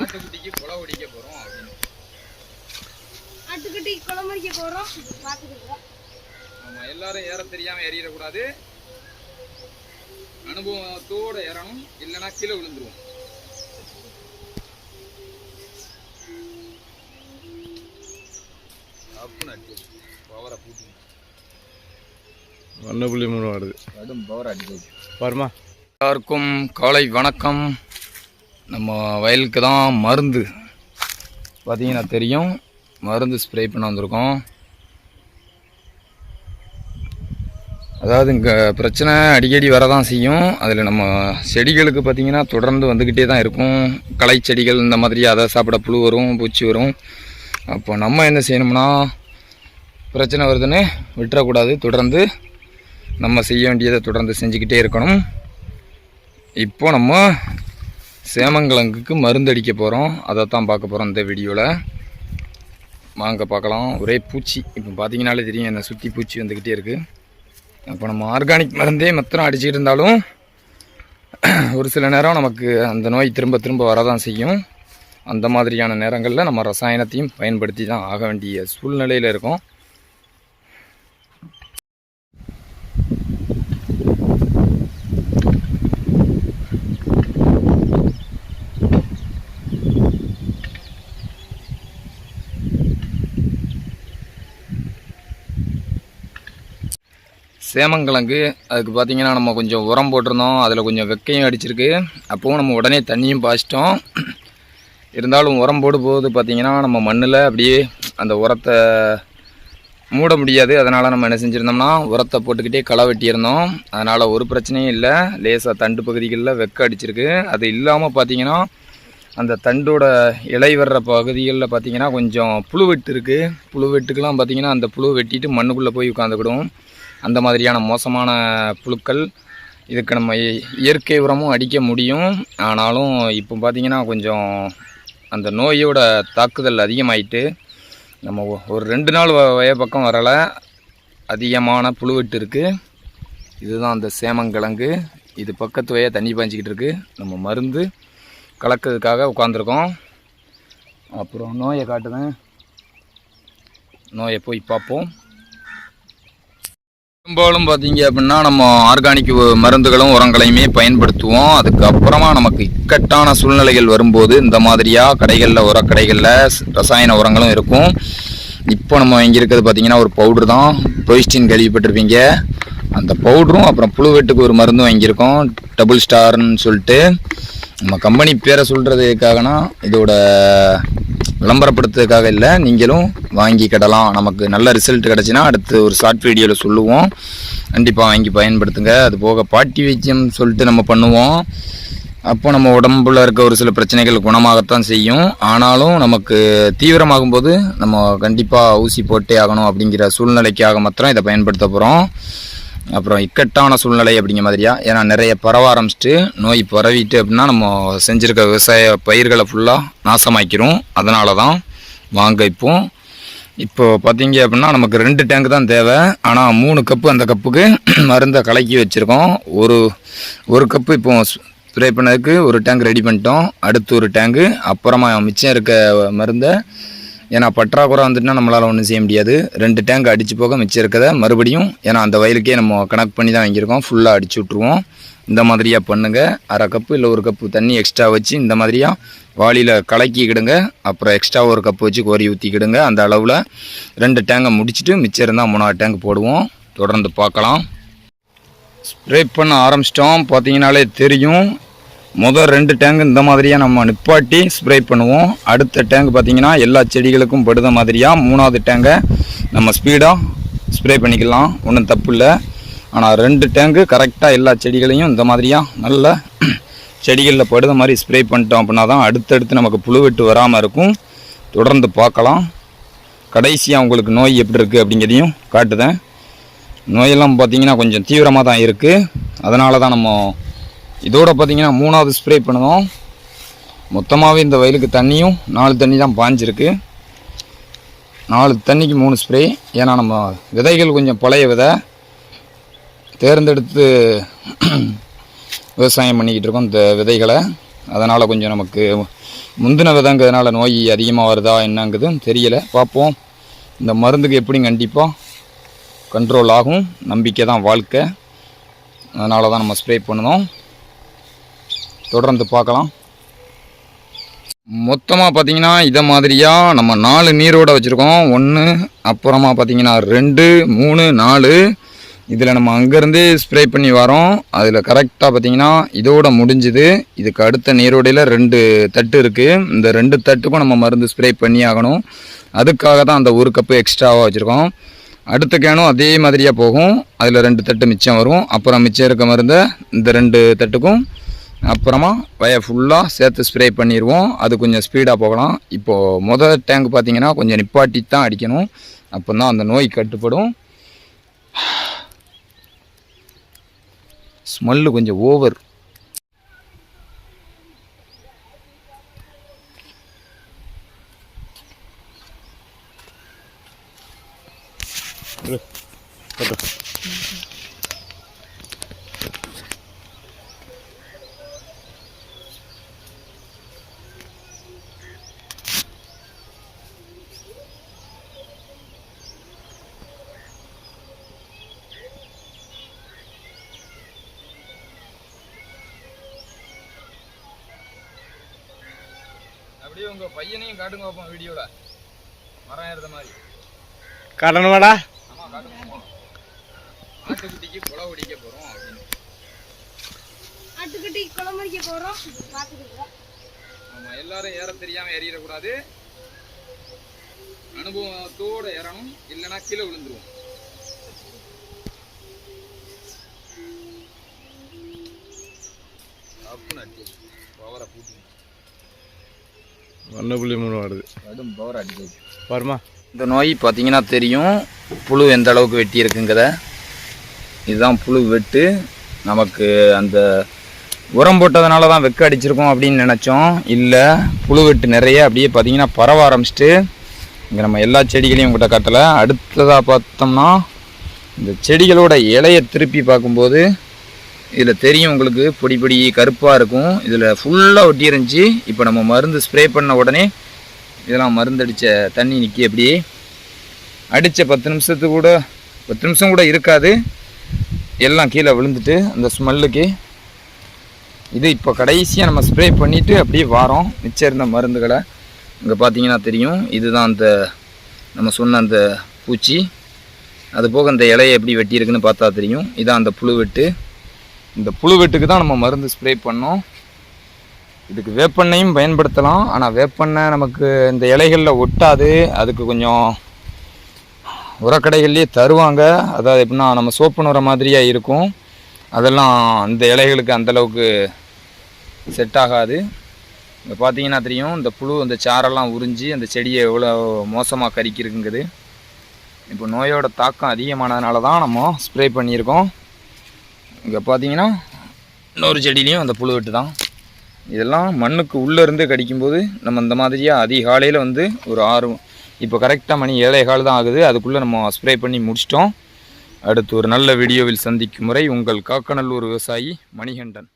ஆட்டுக்குட்டிக்கு புல ஒடிக்க போறோம் அப்படின்னு. ஆட்டுக்குட்டி குழம்படிக்க போறோம். பாத்துக்கிட்டோம் நம்ம எல்லாரும் ஏற தெரியாம ஏறிடக்கூடாது. அனுபவத்தோட ஏறணும். இல்லைன்னா கீழே விழுந்துருவோம். ஒன்று புள்ளி மூணு வருது பாருமா எல்லாருக்கும் காலை வணக்கம். நம்ம வயலுக்கு தான் மருந்து பார்த்தீங்கன்னா தெரியும். மருந்து ஸ்ப்ரே பண்ண வந்திருக்கோம். அதாவது இங்கே பிரச்சனை அடிக்கடி வரதான் செய்யும். அதில் நம்ம செடிகளுக்கு பார்த்திங்கன்னா தொடர்ந்து வந்துக்கிட்டே தான் இருக்கும். களை செடிகள் இந்த மாதிரி அதை சாப்பிட புழு வரும் பூச்சி வரும். அப்போ நம்ம என்ன செய்யணும்னா பிரச்சனை வருதுன்னு விட்டுறக்கூடாது. தொடர்ந்து நம்ம செய்ய வேண்டியதை தொடர்ந்து செஞ்சுக்கிட்டே இருக்கணும். இப்போ நம்ம சேமங்கிழங்குக்கு மருந்தடிக்க போகிறோம் அதை தான் பார்க்க போகிறோம் இந்த வீடியோவில் வாங்க பார்க்கலாம். ஒரே பூச்சி. இப்போ பார்த்தீங்கனாலே தெரியும் என்னை சுற்றி பூச்சி வந்துக்கிட்டே இருக்குது அப்போ நம்ம ஆர்கானிக் மருந்தே மொத்தம் அடிச்சுட்டு இருந்தாலும் ஒரு சில நேரம் நமக்கு அந்த நோய் திரும்ப திரும்ப வரதான் செய்யும். அந்த மாதிரியான நேரங்களில் நம்ம ரசாயனத்தையும் பயன்படுத்தி தான் ஆக வேண்டிய சூழ்நிலையில் இருக்கோம். சேமங்கிழங்கு அதுக்கு பார்த்தீங்கன்னா நம்ம கொஞ்சம் உரம் போட்டிருந்தோம். அதில் கொஞ்சம் வெக்கையும் அடிச்சிருக்கு. அப்போவும் நம்ம உடனே தண்ணியும் பாய்ச்சிட்டோம். இருந்தாலும் உரம் போடு போது பார்த்திங்கன்னா நம்ம மண்ணில் அப்படியே அந்த உரத்தை மூட முடியாது. அதனால் நம்ம என்ன செஞ்சுருந்தோம்னா உரத்தை போட்டுக்கிட்டே களை வெட்டியிருந்தோம். அதனால் ஒரு பிரச்சனையும் இல்லை. லேசாக தண்டு பகுதிகளில் வெக்க அடிச்சிருக்கு. அது இல்லாமல் பார்த்தீங்கன்னா அந்த தண்டோட இலை வர்ற பகுதிகளில் பார்த்தீங்கன்னா கொஞ்சம் புழு வெட்டு இருக்குது புழு வெட்டுக்கெலாம் பார்த்தீங்கன்னா அந்த புழு வெட்டிட்டு மண்ணுக்குள்ளே போய் உட்காந்துக்கிடும். அந்த மாதிரியான மோசமான புழுக்கள் இதுக்கு நம்ம இயற்கை உரமும் அடிக்க முடியும். ஆனாலும் இப்போ பார்த்திங்கன்னா கொஞ்சம் அந்த நோயோட தாக்குதல் அதிகமாயிட்டு நம்ம ஒ- ஒரு ரெண்டு நாள் வ- வய பக்கம் வரலை. அதிகமான புழுவெட்டு இருக்குது இதுதான் அந்த சேமங்கிழங்கு இது பக்கத்து வய தண்ணி பாய்ஞ்சிக்கிட்டு இருக்குது நம்ம மருந்து கலக்கிறதுக்காக உட்காந்துருக்கோம் அப்புறம் நோயை காட்டுவேன் நோயை போய் பார்ப்போம். பெரும்பாலும் பார்த்தீங்க அப்படின்னா நம்ம ஆர்கானிக் மருந்துகளும் உரங்களையுமே பயன்படுத்துவோம். அதுக்கப்புறமா நமக்கு இக்கட்டான சூழ்நிலைகள் வரும்போது இந்த மாதிரியாக கடைகளில் உரக்கடைகளில் ரசாயன உரங்களும் இருக்கும். இப்போ நம்ம இங்கே இருக்கிறது பார்த்தீங்கன்னா ஒரு பவுட்ரு தான். பொய்ஸ்டின் கேள்விப்பட்டிருப்பீங்க. அந்த பவுடரும் அப்புறம் புழுவெட்டுக்கு ஒரு மருந்தும் வாங்கியிருக்கோம். டபுள் ஸ்டார்னு சொல்லிட்டு. நம்ம கம்பெனி பேரை சொல்கிறதுக்காகனா இதோட விளம்பரப்படுத்துறதுக்காக இல்லை நீங்களும் வாங்கிக்கிடலாம் நமக்கு நல்ல ரிசல்ட் கிடச்சின்னா அடுத்து ஒரு ஷார்ட் வீடியோவில் சொல்லுவோம். கண்டிப்பாக வாங்கி பயன்படுத்துங்க. அது போக பாட்டி வைத்தியம் சொல்லிட்டு நம்ம பண்ணுவோம். அப்போ நம்ம உடம்புல இருக்க ஒரு சில பிரச்சனைகள் குணமாகத்தான் செய்யும். ஆனாலும் நமக்கு தீவிரமாகும் போது நம்ம கண்டிப்பாக ஊசி போட்டே ஆகணும் அப்படிங்கிற சூழ்நிலைக்காக மாத்திரம் இதை பயன்படுத்த போகிறோம் அப்புறம் இக்கட்டான சூழ்நிலை அப்படிங்கிற மாதிரியா? ஏன்னா நிறைய பரவ ஆரம்பிச்சிட்டு நோய் பரவிட்டு அப்படின்னா நம்ம செஞ்சுருக்க விவசாய பயிர்களை ஃபுல்லாக நாசமாக்கிறோம் அதனால தான் வாங்க இப்போ. இப்போ பார்த்தீங்க அப்படின்னா நமக்கு ரெண்டு டேங்க் தான் தேவை. ஆனால் மூணு கப்பு அந்த கப்புக்கு மருந்தை கலக்கி வச்சுருக்கோம். ஒரு ஒரு கப்பு இப்போ ஸ்ப்ரே பண்ணதுக்கு ஒரு டேங்க் ரெடி பண்ணிட்டோம். அடுத்து ஒரு டேங்கு அப்புறமா மிச்சம் இருக்க மருந்தை ஏன்னா பற்றாக்குறை வந்துட்டுனா நம்மளால் ஒன்றும் செய்ய முடியாது. ரெண்டு டேங்க் அடித்து போக மிச்சம் இருக்கிறத மறுபடியும் ஏன்னா அந்த வயலுக்கே நம்ம கனெக்ட் பண்ணி தான் வாங்கியிருக்கோம். ஃபுல்லாக அடிச்சு விட்ருவோம் இந்த மாதிரியாக பண்ணுங்கள் அரை கப்பு இல்லை ஒரு கப்பு தண்ணி எக்ஸ்ட்ரா வச்சு இந்த மாதிரியாக வாளியில் கலக்கிக்கிடுங்க அப்புறம் எக்ஸ்ட்ரா ஒரு கப்பு வச்சு கோரி ஊற்றிக்கிடுங்க அந்த அளவில் ரெண்டு டேங்கை முடிச்சுட்டு மிச்சம் இருந்தால் மூணாவது டேங்க் போடுவோம். தொடர்ந்து பார்க்கலாம். ஸ்ப்ரே பண்ண ஆரம்பிச்சிட்டோம். பார்த்தீங்கனாலே தெரியும். முதல் ரெண்டு டேங்க் இந்த மாதிரியாக நம்ம நிப்பாட்டி ஸ்ப்ரே பண்ணுவோம். அடுத்த டேங்க் பார்த்திங்கன்னா எல்லா செடிகளுக்கும் படுத மாதிரியாக மூணாவது டேங்கை நம்ம ஸ்பீடாக ஸ்ப்ரே பண்ணிக்கலாம். ஒன்றும் தப்பு இல்லை. ஆனால் ரெண்டு டேங்கு கரெக்டாக எல்லா செடிகளையும் இந்த மாதிரியாக நல்ல செடிகளில் படுத மாதிரி ஸ்ப்ரே பண்ணிட்டோம் அப்படின்னா தான் அடுத்தடுத்து நமக்கு புழுவெட்டு வராமல் இருக்கும். தொடர்ந்து பார்க்கலாம். கடைசியாக உங்களுக்கு நோய் எப்படி இருக்குது அப்படிங்கிறதையும் காட்டுதேன். நோயெல்லாம் பார்த்திங்கன்னா கொஞ்சம் தீவிரமாக தான் இருக்குது அதனால தான் நம்ம இதோட பார்த்தீங்கன்னா மூணாவது ஸ்ப்ரே பண்ணுவோம் மொத்தமாகவே இந்த வயலுக்கு தண்ணியும் நாலு தண்ணி தான் பாஞ்சிருக்கு. நாலு தண்ணிக்கு மூணு ஸ்ப்ரே ஏன்னா நம்ம விதைகள் கொஞ்சம் பழைய விதை. தேர்ந்தெடுத்து விவசாயம் பண்ணிக்கிட்டு இருக்கோம் இந்த விதைகளை. அதனால் கொஞ்சம் நமக்கு முந்தின விதங்கிறதுனால நோய் அதிகமாக வருதா என்னங்குதும் தெரியலை. பார்ப்போம். இந்த மருந்துக்கு எப்படி கண்டிப்பாக கண்ட்ரோல் ஆகும். நம்பிக்கை தான் வாழ்க்கை. அதனால தான் நம்ம ஸ்ப்ரே பண்ணணும். தொடர்ந்து பார்க்கலாம். மொத்தமாக பார்த்தீங்கன்னா இதை மாதிரியாக நம்ம நாலு நீரோட வச்சுருக்கோம். ஒன்று அப்புறமா பார்த்தீங்கன்னா ரெண்டு மூணு நாலு. இதில் நம்ம அங்கேருந்தே ஸ்ப்ரே பண்ணி வரோம். அதில் கரெக்டாக பார்த்தீங்கன்னா இதோட முடிஞ்சுது. இதுக்கு அடுத்த நீரோடையில் ரெண்டு தட்டு இருக்குது இந்த ரெண்டு தட்டுக்கும் நம்ம மருந்து ஸ்ப்ரே பண்ணி ஆகணும். அதுக்காக தான் அந்த ஒரு கப்பு எக்ஸ்ட்ராவாக வச்சுருக்கோம். அடுத்த கேனும் அதே மாதிரியாக போகும். அதில் ரெண்டு தட்டு மிச்சம் வரும். அப்புறம் மிச்சம் இருக்க மருந்தை இந்த ரெண்டு தட்டுக்கும் அப்புறமா வய ஃபுல்லாக சேர்த்து ஸ்ப்ரே பண்ணிடுவோம் அது கொஞ்சம் ஸ்பீடாக போகலாம். இப்போது முதல் டேங்க் பார்த்தீங்கன்னா கொஞ்சம் நிப்பாட்டி தான் அடிக்கணும். அப்போ தான் அந்த நோய் கட்டுப்படும். ஸ்மெல்லு கொஞ்சம் ஓவர் அப்படியே உங்கள் பையனையும் காட்டுங்க பார்ப்போம் வீடியோவில் மரம் ஏறுற மாதிரி. காட்டணுமாடா ஆமாம் காட்டுங்க ஆட்டுக்குட்டிக்கு குலை ஒடிக்க போகிறோம் அப்படின்னு. ஆட்டுக்குட்டி குளமரிக்க போகிறோம் பார்த்துக்கிட்டு நம்ம எல்லாரும் ஏற தெரியாமல் ஏறிடக்கூடாது அனுபவத்தோடு ஏறணும். இல்லைன்னா கீழே விழுந்துருவோம். ஒன்று புள்ளி மூணு வருது கடும் பவர் அடிக்குது. வருமா இந்த நோய் பார்த்தீங்கன்னா தெரியும். புழு எந்த அளவுக்கு வெட்டி இருக்குங்கிறத. இதுதான் புழு வெட்டு. நமக்கு அந்த உரம் போட்டதுனால தான் வெக்க அடிச்சிருக்கோம் அப்படின்னு நினச்சோம். இல்லை புழு வெட்டு நிறைய அப்படியே பார்த்தீங்கன்னா பரவ ஆரம்பிச்சிட்டு இங்கே நம்ம எல்லா செடிகளையும் உங்கள்கிட்ட காட்டலை. அடுத்ததாக பார்த்தோம்னா இந்த செடிகளோட இலையை திருப்பி பார்க்கும்போது இதில் தெரியும் உங்களுக்கு பொடி பொடி கருப்பாக இருக்கும். இதில் ஃபுல்லாக ஒட்டி இருந்துச்சு இப்போ நம்ம மருந்து ஸ்ப்ரே பண்ண உடனே இதெல்லாம் மருந்தடித்த தண்ணி நிற்கி அப்படியே அடித்த பத்து நிமிஷத்து கூட பத்து நிமிஷம் கூட இருக்காது. எல்லாம் கீழே விழுந்துட்டு அந்த ஸ்மெல்லுக்கு இது இப்போ கடைசியாக நம்ம ஸ்ப்ரே பண்ணிவிட்டு அப்படியே வாரோம். மிச்சம் இருந்த மருந்துகளை இங்கே பார்த்தீங்கன்னா தெரியும். இதுதான் அந்த நம்ம சொன்ன அந்த பூச்சி. அது போக இந்த இலையை எப்படி வெட்டியிருக்குன்னு பார்த்தா தெரியும். இதான் அந்த புழு வெட்டு இந்த புழுவெட்டுக்கு தான் நம்ம மருந்து ஸ்ப்ரே பண்ணோம். இதுக்கு வேப்பெண்ணையும் பயன்படுத்தலாம். ஆனால் வேப்பெண்ணெய் நமக்கு இந்த இலைகளில் ஒட்டாது. அதுக்கு கொஞ்சம் உரக்கடைகள்லேயே தருவாங்க. அதாவது எப்படின்னா நம்ம சோப்பு நுர மாதிரியாக இருக்கும். அதெல்லாம் அந்த இலைகளுக்கு அந்தளவுக்கு செட் ஆகாது. இங்கே பார்த்தீங்கன்னா தெரியும் இந்த புழு அந்த சாரெல்லாம் உறிஞ்சி அந்த செடியை எவ்வளோ மோசமாக கறிக்கிருக்குங்குது இப்போ நோயோட தாக்கம் அதிகமானதுனால தான் நம்ம ஸ்ப்ரே பண்ணியிருக்கோம். இங்கே பார்த்தீங்கன்னா இன்னொரு செடியிலையும் அந்த புழு வெட்டு தான் இதெல்லாம் மண்ணுக்கு உள்ளேருந்து கடிக்கும்போது நம்ம இந்த மாதிரியாக அதிகாலையில் வந்து ஒரு ஆறு இப்போ கரெக்டாக மணி ஏழை கால் தான் ஆகுது. அதுக்குள்ளே நம்ம ஸ்ப்ரே பண்ணி முடிச்சிட்டோம். அடுத்து ஒரு நல்ல வீடியோவில் சந்திக்கும் முறை உங்கள் காக்கநல்லூர் விவசாயி மணிகண்டன்.